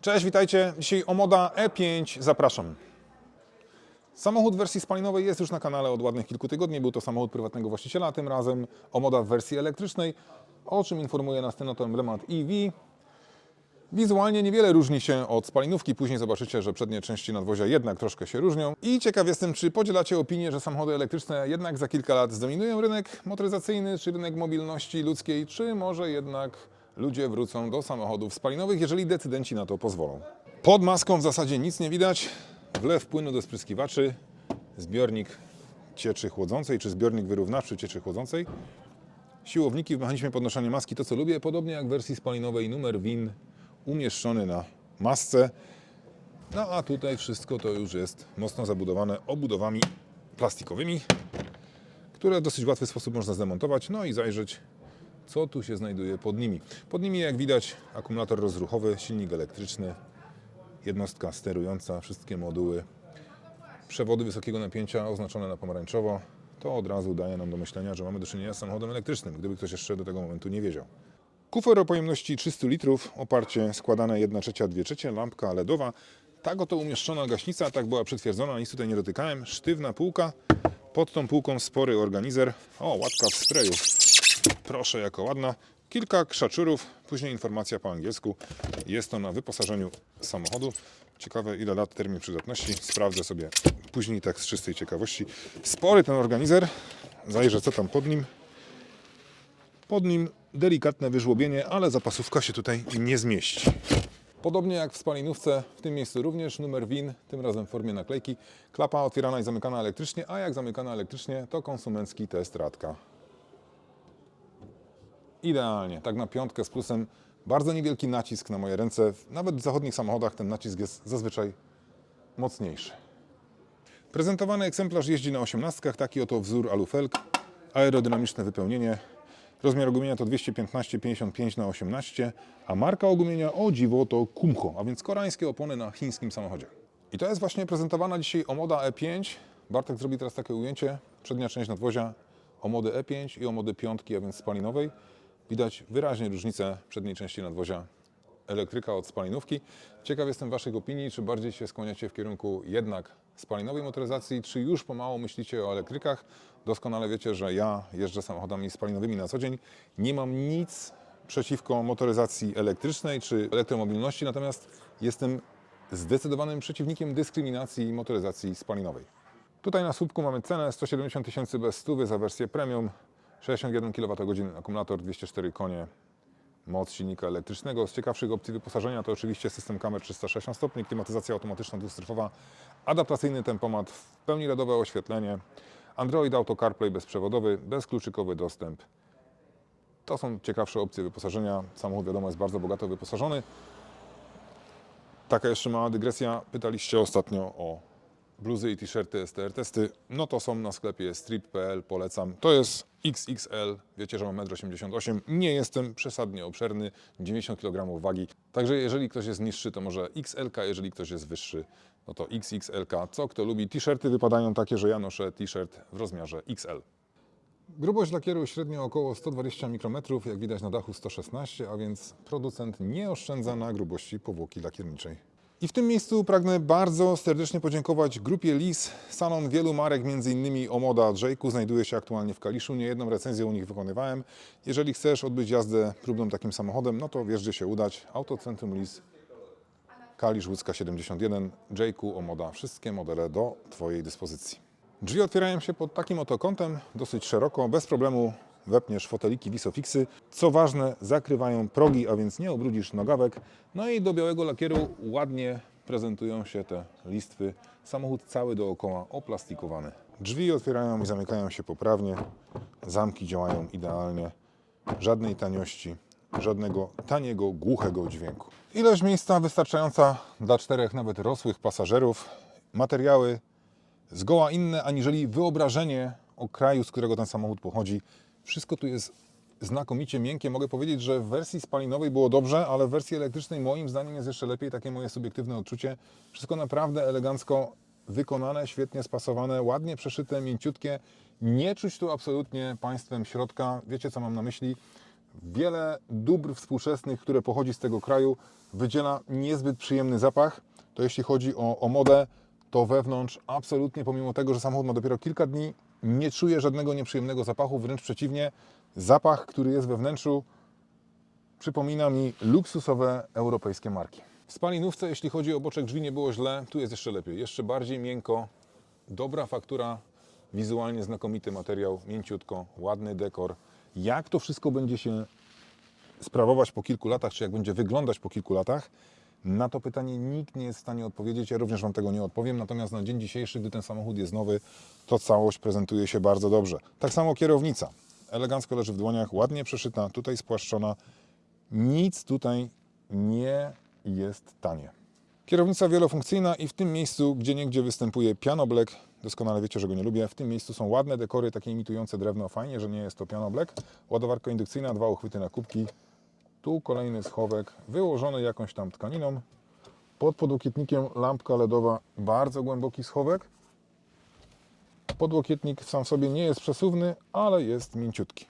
Cześć, witajcie. Dzisiaj Omoda E5 zapraszam. Samochód w wersji spalinowej jest już na kanale od ładnych kilku tygodni. Był to samochód prywatnego właściciela, a tym razem Omoda w wersji elektrycznej, o czym informuje nas ten oto emblemat EV. Wizualnie niewiele różni się od spalinówki, później zobaczycie, że przednie części nadwozia jednak troszkę się różnią. I ciekaw jestem, czy podzielacie opinię, że samochody elektryczne jednak za kilka lat zdominują rynek motoryzacyjny, czy rynek mobilności ludzkiej, czy może jednak ludzie wrócą do samochodów spalinowych, jeżeli decydenci na to pozwolą. Pod maską w zasadzie nic nie widać, wlew płynu do spryskiwaczy, zbiornik cieczy chłodzącej, czy zbiornik wyrównawczy cieczy chłodzącej. Siłowniki w mechanizmie podnoszenia maski to co lubię, podobnie jak w wersji spalinowej numer WIN umieszczony na masce. No a tutaj wszystko to już jest mocno zabudowane obudowami plastikowymi, które w dosyć łatwy sposób można zdemontować, no i zajrzeć co tu się znajduje pod nimi. Pod nimi jak widać akumulator rozruchowy, silnik elektryczny, jednostka sterująca, wszystkie moduły, przewody wysokiego napięcia oznaczone na pomarańczowo. To od razu daje nam do myślenia, że mamy do czynienia z samochodem elektrycznym, gdyby ktoś jeszcze do tego momentu nie wiedział. Kufer o pojemności 300 litrów, oparcie składane 1 trzecia, 2 trzecie, lampka LEDowa. Tak oto umieszczona gaśnica, tak była przytwierdzona, nic tutaj nie dotykałem. Sztywna półka, pod tą półką spory organizer. O, łatka w sprayu. Proszę, jako ładna. Kilka krzaczurów, później informacja po angielsku. Jest to na wyposażeniu samochodu. Ciekawe ile lat termin przydatności. Sprawdzę sobie później tak z czystej ciekawości. Spory ten organizer. Zajrzę co tam pod nim. Pod nim delikatne wyżłobienie, ale zapasówka się tutaj nie zmieści. Podobnie jak w spalinówce, w tym miejscu również numer WIN, tym razem w formie naklejki. Klapa otwierana i zamykana elektrycznie, a jak zamykana elektrycznie, to konsumencki test radka. Idealnie, tak na piątkę z plusem. Bardzo niewielki nacisk na moje ręce. Nawet w zachodnich samochodach ten nacisk jest zazwyczaj mocniejszy. Prezentowany egzemplarz jeździ na osiemnastkach, taki oto wzór alufelg, aerodynamiczne wypełnienie. Rozmiar ogumienia to 215-55 na 18, a marka ogumienia o dziwo to Kumho, a więc koreańskie opony na chińskim samochodzie. I to jest właśnie prezentowana dzisiaj Omoda E5. Bartek zrobi teraz takie ujęcie, przednia część nadwozia Omody E5 i Omody piątki, a więc spalinowej. Widać wyraźnie różnicę przedniej części nadwozia elektryka od spalinówki. Ciekaw jestem Waszych opinii, czy bardziej się skłaniacie w kierunku jednak spalinowej motoryzacji, czy już pomału myślicie o elektrykach. Doskonale wiecie, że ja jeżdżę samochodami spalinowymi na co dzień. Nie mam nic przeciwko motoryzacji elektrycznej czy elektromobilności, natomiast jestem zdecydowanym przeciwnikiem dyskryminacji motoryzacji spalinowej. Tutaj na słupku mamy cenę 170 tysięcy bez stówy za wersję premium, 61 kWh, akumulator 204 konie, moc silnika elektrycznego. Z ciekawszych opcji wyposażenia to oczywiście system kamer 360 stopni, klimatyzacja automatyczna dwustryfowa, adaptacyjny tempomat, w pełni LEDowe oświetlenie, Android Auto CarPlay bezprzewodowy, bezkluczykowy dostęp. To są ciekawsze opcje wyposażenia. Samochód wiadomo jest bardzo bogato wyposażony. Taka jeszcze mała dygresja. Pytaliście ostatnio o bluzy i t-shirty STR testy. No to są na sklepie strip.pl, polecam. To jest XXL, wiecie, że mam 1,88 m. Nie jestem przesadnie obszerny, 90 kg wagi. Także jeżeli ktoś jest niższy, to może XLK, jeżeli ktoś jest wyższy, no to XXLK. Co kto lubi? T-shirty wypadają takie, że ja noszę t-shirt w rozmiarze XL. Grubość lakieru średnio około 120 mikrometrów, jak widać na dachu 116, a więc producent nie oszczędza na grubości powłoki lakierniczej. I w tym miejscu pragnę bardzo serdecznie podziękować grupie LIS. Salon wielu marek, m.in. Omoda Jayku, znajduje się aktualnie w Kaliszu. Niejedną recenzję u nich wykonywałem. Jeżeli chcesz odbyć jazdę próbną takim samochodem, no to wiesz, gdzie się udać. Autocentrum LIS, Kalisz Łódzka 71, Jayku, Omoda. Wszystkie modele do Twojej dyspozycji. Drzwi otwierają się pod takim oto kątem, dosyć szeroko, bez problemu wepniesz foteliki Wisofixy. Co ważne, zakrywają progi, a więc nie ubrudzisz nogawek. No i do białego lakieru ładnie prezentują się te listwy. Samochód cały dookoła oplastikowany. Drzwi otwierają i zamykają się poprawnie. Zamki działają idealnie. Żadnej taniości, żadnego taniego, głuchego dźwięku. Ilość miejsca wystarczająca dla czterech, nawet rosłych pasażerów. Materiały zgoła inne aniżeli wyobrażenie o kraju, z którego ten samochód pochodzi. Wszystko tu jest znakomicie miękkie. Mogę powiedzieć, że w wersji spalinowej było dobrze, ale w wersji elektrycznej moim zdaniem jest jeszcze lepiej. Takie moje subiektywne odczucie. Wszystko naprawdę elegancko wykonane, świetnie spasowane, ładnie przeszyte, mięciutkie. Nie czuć tu absolutnie państwem środka. Wiecie, co mam na myśli? wiele dóbr współczesnych, które pochodzi z tego kraju, wydziela niezbyt przyjemny zapach. To jeśli chodzi o, o modę, to wewnątrz absolutnie, pomimo tego, że samochód ma dopiero kilka dni, nie czuję żadnego nieprzyjemnego zapachu, wręcz przeciwnie, zapach, który jest we wnętrzu, przypomina mi luksusowe europejskie marki. W spalinówce, jeśli chodzi o boczek drzwi, nie było źle, tu jest jeszcze lepiej, jeszcze bardziej miękko, dobra faktura, wizualnie znakomity materiał, mięciutko, ładny dekor. Jak to wszystko będzie się sprawować po kilku latach, czy jak będzie wyglądać po kilku latach, na to pytanie nikt nie jest w stanie odpowiedzieć. Ja również Wam tego nie odpowiem. Natomiast na dzień dzisiejszy, gdy ten samochód jest nowy, to całość prezentuje się bardzo dobrze. Tak samo kierownica. Elegancko leży w dłoniach, ładnie przeszyta, tutaj spłaszczona. Nic tutaj nie jest tanie. Kierownica wielofunkcyjna i w tym miejscu, gdzie niegdzie występuje piano black, doskonale wiecie, że go nie lubię, w tym miejscu są ładne dekory, takie imitujące drewno. Fajnie, że nie jest to piano black. Ładowarka indukcyjna, dwa uchwyty na kubki. Tu kolejny schowek wyłożony jakąś tam tkaniną. Pod podłokietnikiem lampka LEDowa, bardzo głęboki schowek. Podłokietnik sam sobie nie jest przesuwny, ale jest mięciutki.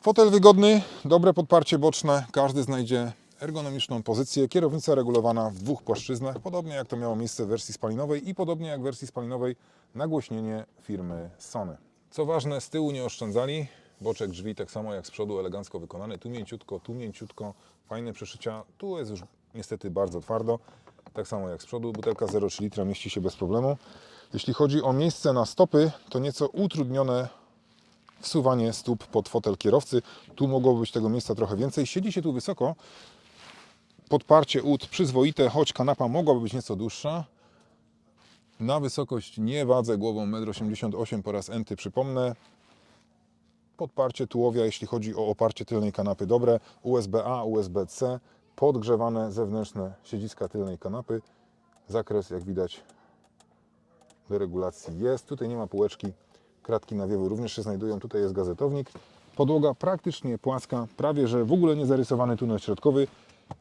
Fotel wygodny, dobre podparcie boczne, każdy znajdzie ergonomiczną pozycję. Kierownica regulowana w dwóch płaszczyznach, podobnie jak to miało miejsce w wersji spalinowej i podobnie jak w wersji spalinowej nagłośnienie firmy Sony. Co ważne, z tyłu nie oszczędzali. Boczek drzwi tak samo jak z przodu elegancko wykonany. Tu mięciutko, tu mięciutko, fajne przeszycia. Tu jest już niestety bardzo twardo. Tak samo jak z przodu. Butelka 0,3 litra mieści się bez problemu. Jeśli chodzi o miejsce na stopy, to nieco utrudnione wsuwanie stóp pod fotel kierowcy. Tu mogłoby być tego miejsca trochę więcej. Siedzi się tu wysoko. Podparcie ud przyzwoite, choć kanapa mogłaby być nieco dłuższa. Na wysokość nie wadzę głową 1,88 m po raz enty, przypomnę. Podparcie tułowia, jeśli chodzi o oparcie tylnej kanapy, dobre. USB-A, USB-C, podgrzewane zewnętrzne siedziska tylnej kanapy. Zakres, jak widać, do regulacji jest. Tutaj nie ma półeczki, kratki nawiewu również się znajdują. Tutaj jest gazetownik. Podłoga praktycznie płaska, prawie że w ogóle nie zarysowany tunel środkowy.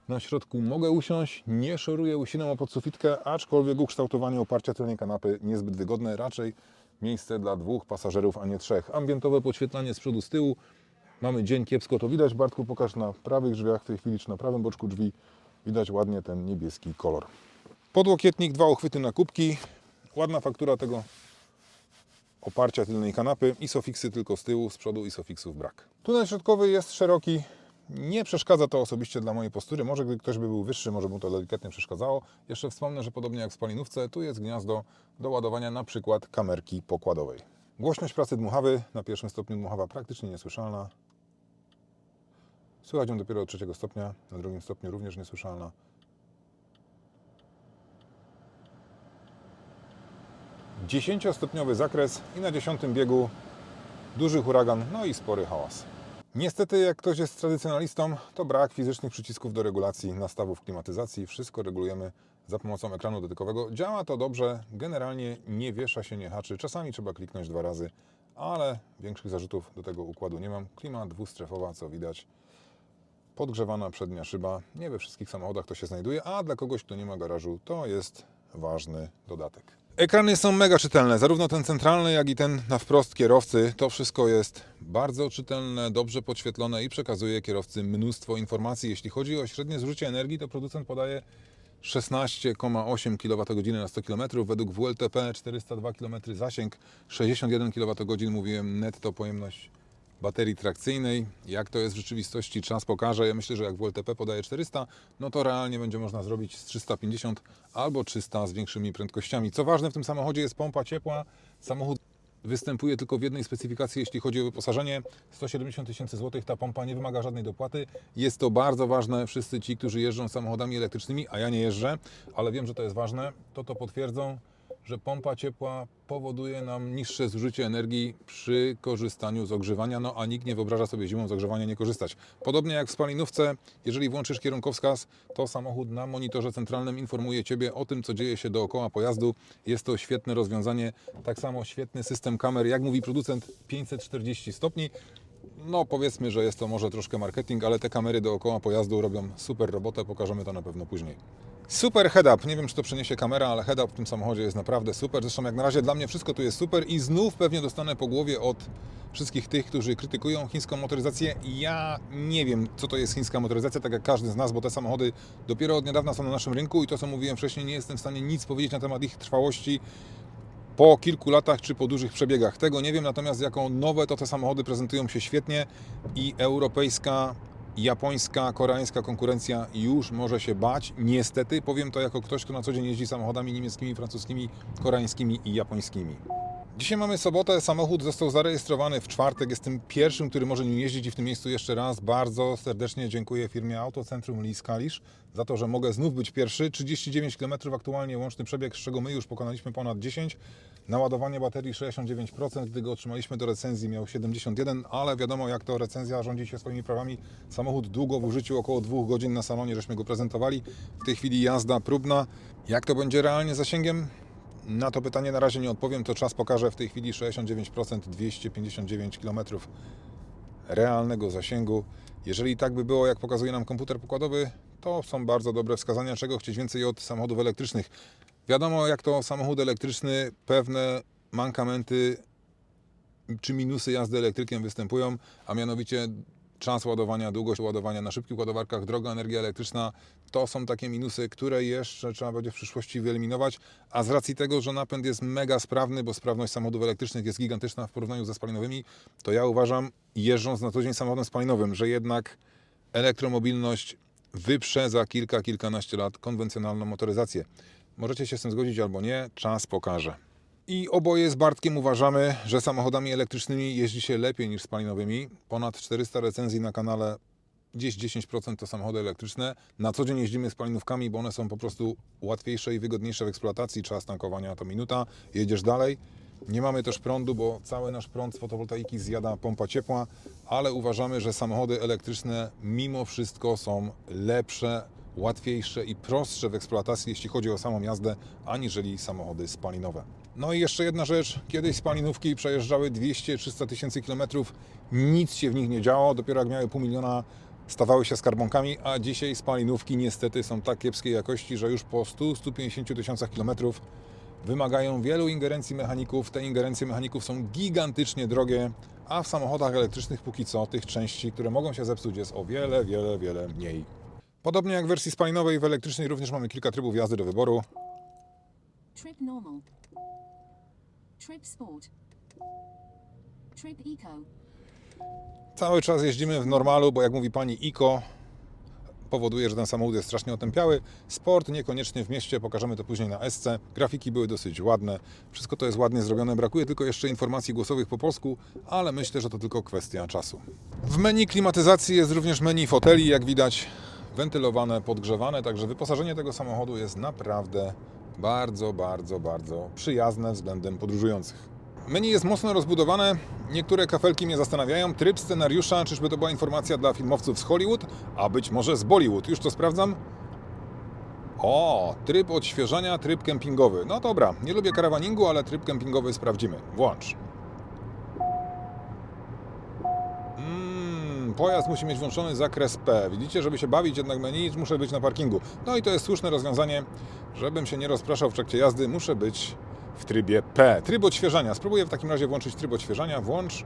Na środku mogę usiąść, nie szoruję łysiną o podsufitkę, aczkolwiek ukształtowanie oparcia tylnej kanapy niezbyt wygodne, raczej miejsce dla dwóch pasażerów, a nie trzech. Ambientowe podświetlanie z przodu, z tyłu. Mamy dzień kiepsko, to widać. Bartku, pokaż na prawych drzwiach w tej chwili, czy na prawym boczku drzwi. Widać ładnie ten niebieski kolor. Podłokietnik, dwa uchwyty na kubki. Ładna faktura tego oparcia tylnej kanapy. Isofiksy tylko z tyłu, z przodu isofiksów brak. Tunel środkowy jest szeroki. Nie przeszkadza to osobiście dla mojej postury. Może gdy ktoś by był wyższy, może mu to delikatnie przeszkadzało. Jeszcze wspomnę, że podobnie jak w spalinówce, tu jest gniazdo do ładowania na przykład kamerki pokładowej. Głośność pracy dmuchawy na pierwszym stopniu dmuchawa praktycznie niesłyszalna. Słychać ją dopiero od trzeciego stopnia, na drugim stopniu również niesłyszalna. Dziesięciostopniowy zakres i na dziesiątym biegu duży huragan, no i spory hałas. Niestety, jak ktoś jest tradycjonalistą, to brak fizycznych przycisków do regulacji nastawów klimatyzacji. Wszystko regulujemy za pomocą ekranu dotykowego. Działa to dobrze, generalnie nie wiesza się, nie haczy. Czasami trzeba kliknąć dwa razy, ale większych zarzutów do tego układu nie mam. Klima dwustrefowa, co widać. Podgrzewana przednia szyba. Nie we wszystkich samochodach to się znajduje, a dla kogoś, kto nie ma garażu, to jest ważny dodatek. Ekrany są mega czytelne, zarówno ten centralny, jak i ten na wprost kierowcy. To wszystko jest bardzo czytelne, dobrze podświetlone i przekazuje kierowcy mnóstwo informacji. Jeśli chodzi o średnie zużycie energii, to producent podaje 16,8 kWh na 100 km. Według WLTP 402 km zasięg, 61 kWh mówiłem netto pojemność baterii trakcyjnej. Jak to jest w rzeczywistości, czas pokaże. Ja myślę, że jak WLTP podaje 400, no to realnie będzie można zrobić z 350 albo 300 z większymi prędkościami. Co ważne, w tym samochodzie jest pompa ciepła. Samochód występuje tylko w jednej specyfikacji, jeśli chodzi o wyposażenie. 170 tysięcy złotych, ta pompa nie wymaga żadnej dopłaty. Jest to bardzo ważne. Wszyscy ci, którzy jeżdżą samochodami elektrycznymi, a ja nie jeżdżę, ale wiem, że to jest ważne, to to potwierdzą, że pompa ciepła powoduje nam niższe zużycie energii przy korzystaniu z ogrzewania, no a nikt nie wyobraża sobie zimą z ogrzewania nie korzystać. Podobnie jak w spalinówce, jeżeli włączysz kierunkowskaz, to samochód na monitorze centralnym informuje Ciebie o tym, co dzieje się dookoła pojazdu. Jest to świetne rozwiązanie. Tak samo świetny system kamer, jak mówi producent, 540 stopni. No powiedzmy, że jest to może troszkę marketing, ale te kamery dookoła pojazdu robią super robotę, pokażemy to na pewno później. Super head-up, nie wiem czy to przeniesie kamera, ale head-up w tym samochodzie jest naprawdę super. Zresztą jak na razie dla mnie wszystko tu jest super i znów pewnie dostanę po głowie od wszystkich tych, którzy krytykują chińską motoryzację. Ja nie wiem, co to jest chińska motoryzacja, tak jak każdy z nas, bo te samochody dopiero od niedawna są na naszym rynku i to, co mówiłem wcześniej, nie jestem w stanie nic powiedzieć na temat ich trwałości po kilku latach czy po dużych przebiegach. Tego nie wiem, natomiast jako nowe to te samochody prezentują się świetnie i europejska, japońska, koreańska konkurencja już może się bać. Niestety, powiem to jako ktoś, kto na co dzień jeździ samochodami niemieckimi, francuskimi, koreańskimi i japońskimi. Dzisiaj mamy sobotę, samochód został zarejestrowany w czwartek. Jestem pierwszym, który może nim jeździć i w tym miejscu jeszcze raz bardzo serdecznie dziękuję firmie Autocentrum Lis Kalisz za to, że mogę znów być pierwszy. 39 km aktualnie łączny przebieg, z czego my już pokonaliśmy ponad 10. Naładowanie baterii 69%, gdy go otrzymaliśmy do recenzji miał 71, ale wiadomo jak to recenzja rządzi się swoimi prawami. Samochód długo w użyciu, około dwóch godzin na salonie, żeśmy go prezentowali. W tej chwili jazda próbna. Jak to będzie realnie zasięgiem? Na to pytanie na razie nie odpowiem, to czas pokaże w tej chwili 69%, 259 km realnego zasięgu. Jeżeli tak by było, jak pokazuje nam komputer pokładowy, to są bardzo dobre wskazania, czego chcieć więcej od samochodów elektrycznych. Wiadomo, jak to samochód elektryczny, pewne mankamenty czy minusy jazdy elektrykiem występują, a mianowicie czas ładowania, długość ładowania na szybkich ładowarkach, droga energia elektryczna, to są takie minusy, które jeszcze trzeba będzie w przyszłości wyeliminować, a z racji tego, że napęd jest mega sprawny, bo sprawność samochodów elektrycznych jest gigantyczna w porównaniu ze spalinowymi, to ja uważam, jeżdżąc na co dzień samochodem spalinowym, że jednak elektromobilność wyprze za kilka, kilkanaście lat konwencjonalną motoryzację. Możecie się z tym zgodzić albo nie, czas pokaże. I oboje z Bartkiem uważamy, że samochodami elektrycznymi jeździ się lepiej niż spalinowymi. Ponad 400 recenzji na kanale, gdzieś 10% to samochody elektryczne. Na co dzień jeździmy spalinówkami, bo one są po prostu łatwiejsze i wygodniejsze w eksploatacji. Czas tankowania to minuta, jedziesz dalej. Nie mamy też prądu, bo cały nasz prąd z fotowoltaiki zjada pompa ciepła, ale uważamy, że samochody elektryczne mimo wszystko są lepsze, łatwiejsze i prostsze w eksploatacji, jeśli chodzi o samą jazdę, aniżeli samochody spalinowe. No i jeszcze jedna rzecz. Kiedyś spalinówki przejeżdżały 200-300 tysięcy kilometrów, nic się w nich nie działo, dopiero jak miały pół miliona stawały się skarbonkami, a dzisiaj spalinówki niestety są tak kiepskiej jakości, że już po 100-150 tysiącach kilometrów wymagają wielu ingerencji mechaników. Te ingerencje mechaników są gigantycznie drogie, a w samochodach elektrycznych póki co tych części, które mogą się zepsuć jest o wiele, wiele, wiele mniej. Podobnie jak w wersji spalinowej, w elektrycznej również mamy kilka trybów jazdy do wyboru. Trip normal. Trip sport. Trip eco. Cały czas jeździmy w normalu, bo jak mówi pani Iko, powoduje, że ten samochód jest strasznie otępiały. Sport niekoniecznie w mieście, pokażemy to później na SC. Grafiki były dosyć ładne, wszystko to jest ładnie zrobione. Brakuje tylko jeszcze informacji głosowych po polsku, ale myślę, że to tylko kwestia czasu. W menu klimatyzacji jest również menu foteli, jak widać, wentylowane, podgrzewane, także wyposażenie tego samochodu jest naprawdę bardzo, bardzo, bardzo przyjazne względem podróżujących. Menu jest mocno rozbudowane, niektóre kafelki mnie zastanawiają. Tryb scenariusza, czyżby to była informacja dla filmowców z Hollywood, a być może z Bollywood. Już to sprawdzam. O, tryb odświeżania, tryb kempingowy. No dobra, nie lubię karawaningu, ale tryb kempingowy sprawdzimy. Włącz. Pojazd musi mieć włączony zakres P. Widzicie, żeby się bawić jednak menu, muszę być na parkingu. No i to jest słuszne rozwiązanie. Żebym się nie rozpraszał w trakcie jazdy, muszę być w trybie P. Tryb odświeżania. Spróbuję w takim razie włączyć tryb odświeżania. Włącz.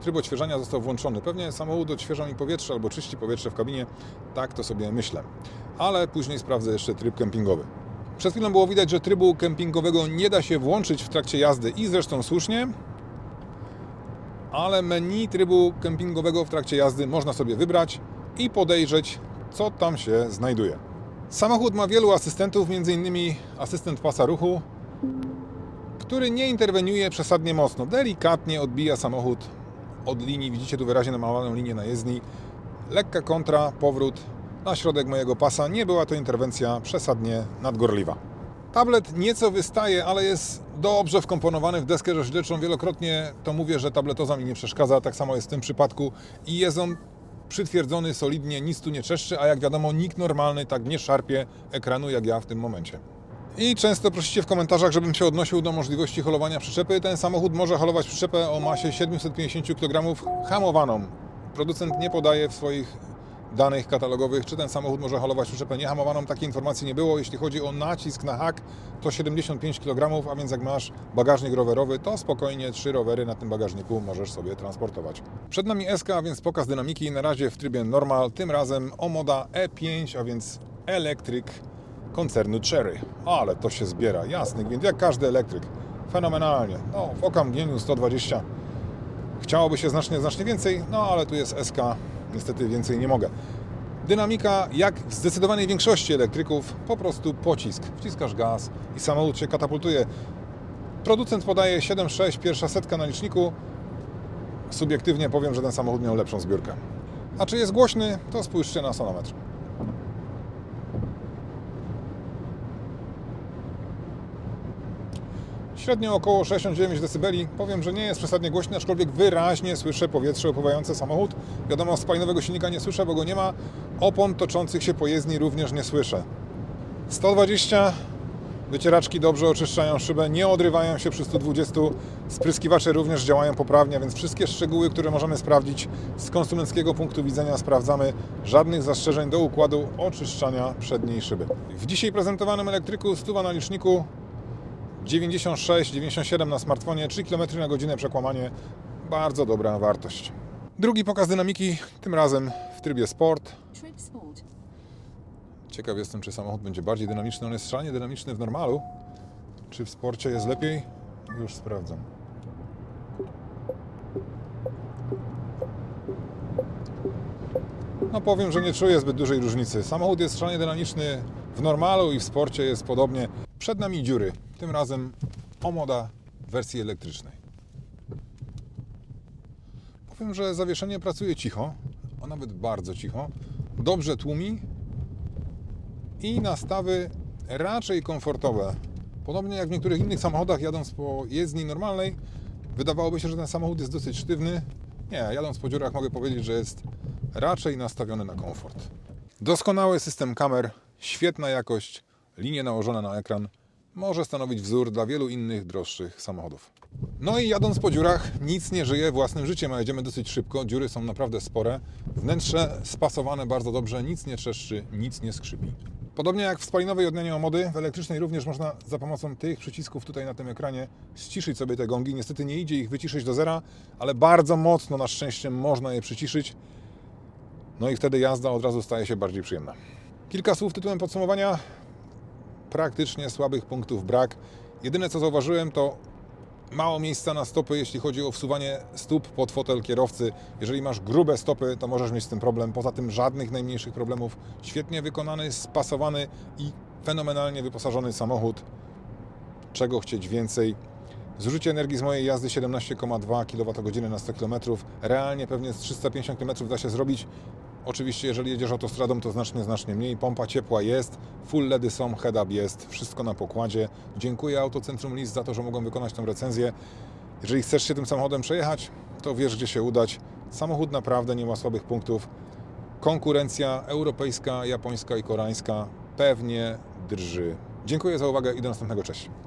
Tryb odświeżania został włączony. Pewnie samochód odświeża mi powietrze albo czyści powietrze w kabinie. Tak to sobie myślę. Ale później sprawdzę jeszcze tryb kempingowy. Przed chwilą było widać, że trybu kempingowego nie da się włączyć w trakcie jazdy i zresztą słusznie, ale menu trybu kempingowego w trakcie jazdy można sobie wybrać i podejrzeć, co tam się znajduje. Samochód ma wielu asystentów, m.in. asystent pasa ruchu, który nie interweniuje przesadnie mocno. Delikatnie odbija samochód od linii, widzicie tu wyraźnie namalowaną linię na jezdni. Lekka kontra, powrót na środek mojego pasa. Nie była to interwencja przesadnie nadgorliwa. Tablet nieco wystaje, ale jest dobrze wkomponowany w deskę rozdzielczą. Wielokrotnie to mówię, że tabletoza mi nie przeszkadza. Tak samo jest w tym przypadku. I jest on przytwierdzony solidnie, nic tu nie czeszczy, a jak wiadomo, nikt normalny tak nie szarpie ekranu jak ja w tym momencie. I często prosicie w komentarzach, żebym się odnosił do możliwości holowania przyczepy. Ten samochód może holować przyczepę o masie 750 kg hamowaną. Producent nie podaje w swoich danych katalogowych, czy ten samochód może holować przyczepę niehamowaną. Takiej informacji nie było. Jeśli chodzi o nacisk na hak, to 75 kg, a więc jak masz bagażnik rowerowy, to spokojnie trzy rowery na tym bagażniku możesz sobie transportować. Przed nami SK, a więc pokaz dynamiki. Na razie w trybie normal, tym razem Omoda E5, a więc elektryk koncernu Cherry. Ale to się zbiera, jasny gwint, jak każdy elektryk. Fenomenalnie. No, w okamgnieniu 120 Chciałoby się znacznie, znacznie więcej, no ale tu jest SK, niestety więcej nie mogę. Dynamika, jak w zdecydowanej większości elektryków, po prostu pocisk. Wciskasz gaz i samochód się katapultuje. Producent podaje 7,6, pierwsza setka na liczniku. Subiektywnie powiem, że ten samochód miał lepszą zbiórkę. A czy jest głośny, to spójrzcie na sonometr. Średnio około 69 dB. Powiem, że nie jest przesadnie głośny, aczkolwiek wyraźnie słyszę powietrze opływające samochód. Wiadomo, spalinowego silnika nie słyszę, bo go nie ma. Opon toczących się po jezdni również nie słyszę. 120. Wycieraczki dobrze oczyszczają szybę, nie odrywają się przy 120. Spryskiwacze również działają poprawnie, więc wszystkie szczegóły, które możemy sprawdzić z konsumenckiego punktu widzenia sprawdzamy. Żadnych zastrzeżeń do układu oczyszczania przedniej szyby. W dzisiaj prezentowanym elektryku stuwa na liczniku 96, 97 na smartfonie, 3 km na godzinę przekłamanie. Bardzo dobra wartość. Drugi pokaz dynamiki, tym razem w trybie Sport. Ciekaw jestem, czy samochód będzie bardziej dynamiczny. On jest szalenie dynamiczny w normalu. Czy w sporcie jest lepiej? Już sprawdzam. No powiem, że nie czuję zbyt dużej różnicy. Samochód jest szalenie dynamiczny w normalu i w sporcie jest podobnie. Przed nami dziury. Tym razem Omoda w wersji elektrycznej. Powiem, że zawieszenie pracuje cicho, a nawet bardzo cicho. Dobrze tłumi, i nastawy raczej komfortowe. Podobnie jak w niektórych innych samochodach, jadąc po jezdni normalnej, wydawałoby się, że ten samochód jest dosyć sztywny. Nie, jadąc po dziurach mogę powiedzieć, że jest raczej nastawiony na komfort. Doskonały system kamer, świetna jakość, linie nałożone na ekran może stanowić wzór dla wielu innych droższych samochodów. No i jadąc po dziurach, nic nie żyje własnym życiem, a jedziemy dosyć szybko. Dziury są naprawdę spore. Wnętrze spasowane bardzo dobrze, nic nie trzeszczy, nic nie skrzypi. Podobnie jak w spalinowej odmianie Omody, w elektrycznej również można za pomocą tych przycisków tutaj na tym ekranie ściszyć sobie te gongi. Niestety nie idzie ich wyciszyć do zera, ale bardzo mocno na szczęście można je przyciszyć. No i wtedy jazda od razu staje się bardziej przyjemna. Kilka słów tytułem podsumowania. Praktycznie słabych punktów brak. Jedyne co zauważyłem to mało miejsca na stopy, jeśli chodzi o wsuwanie stóp pod fotel kierowcy. Jeżeli masz grube stopy, to możesz mieć z tym problem. Poza tym żadnych najmniejszych problemów. Świetnie wykonany, spasowany i fenomenalnie wyposażony samochód. Czego chcieć więcej? Zużycie energii z mojej jazdy 17,2 kWh na 100 km. Realnie pewnie z 350 km da się zrobić. Oczywiście, jeżeli jedziesz autostradą, to znacznie, znacznie mniej. Pompa ciepła jest, full LEDy są, head-up jest, wszystko na pokładzie. Dziękuję Autocentrum List za to, że mogą wykonać tę recenzję. Jeżeli chcesz się tym samochodem przejechać, to wiesz, gdzie się udać. Samochód naprawdę nie ma słabych punktów. Konkurencja europejska, japońska i koreańska pewnie drży. Dziękuję za uwagę i do następnego. Cześć.